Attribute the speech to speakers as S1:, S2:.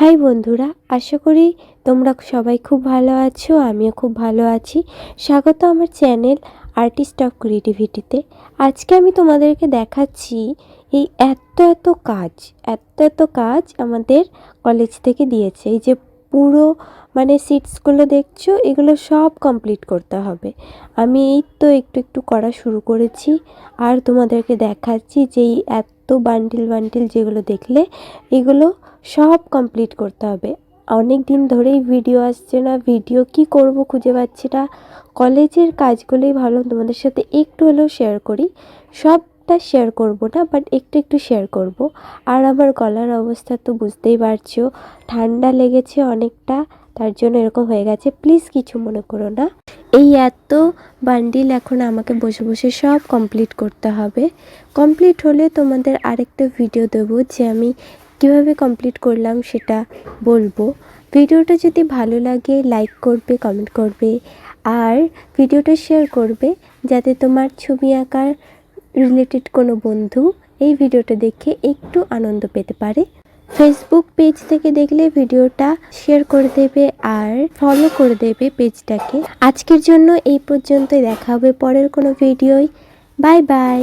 S1: High বন্ধুরা, আশা করি তোমরা সবাই খুব ভালো আছো, আমিও খুব ভালো আছি। স্বাগত আমার চ্যানেল আর্টিস্ট অফ ক্রিয়েটিভিটিতে। আজকে আমি তোমাদেরকে দেখাচ্ছি এই এত এত কাজ, এত এত কাজ আমাদের কলেজ থেকে দিয়েছে। এই যে পুরো মানে সিটসগুলো দেখছ, এগুলো সব কমপ্লিট করতে হবে। আমি এই তো একটু একটু করা শুরু করেছি, আর তোমাদেরকে দেখাচ্ছি যে এই এত বান্ডিল বান্ডিল যেগুলো দেখলে, এগুলো সব কমপ্লিট করতে হবে। অনেক দিন ধরেই ভিডিও আসছে না ভিডিও কি করব খুঁজে পাচ্ছি না। কলেজের কাজগুলোই ভালো, তোমাদের সাথে একটু হলেও শেয়ার করি। সবটা শেয়ার করব না বাট একটু একটু শেয়ার করব। আর আমার গলার অবস্থা তো বুঝতেই পারছ, ঠান্ডা লেগেছে অনেকটা, তার জন্য এরকম হয়ে গেছে। প্লিজ কিছু মনে করো না। এই এত বান্ডিল এখন আমাকে বসে বসে সব কমপ্লিট করতে হবে। কমপ্লিট হলে তোমাদের আরেকটা ভিডিও দেবো, যে আমি কীভাবে কমপ্লিট করলাম সেটা বলব। ভিডিওটা যদি ভালো লাগে লাইক করবে কমেন্ট করবে, আর ভিডিওটা শেয়ার করবে, যাতে তোমার ছবি আঁকার রিলেটেড কোনো বন্ধু এই ভিডিওটা দেখে একটু আনন্দ পেতে পারে। ফেসবুক পেজ থেকে দেখলে ভিডিওটা শেয়ার করে দেবে আর ফলো করে দেবে পেজটাকে আজকের জন্য এই পর্যন্তই। দেখা হবে পরের কোনো ভিডিওয়। Bye bye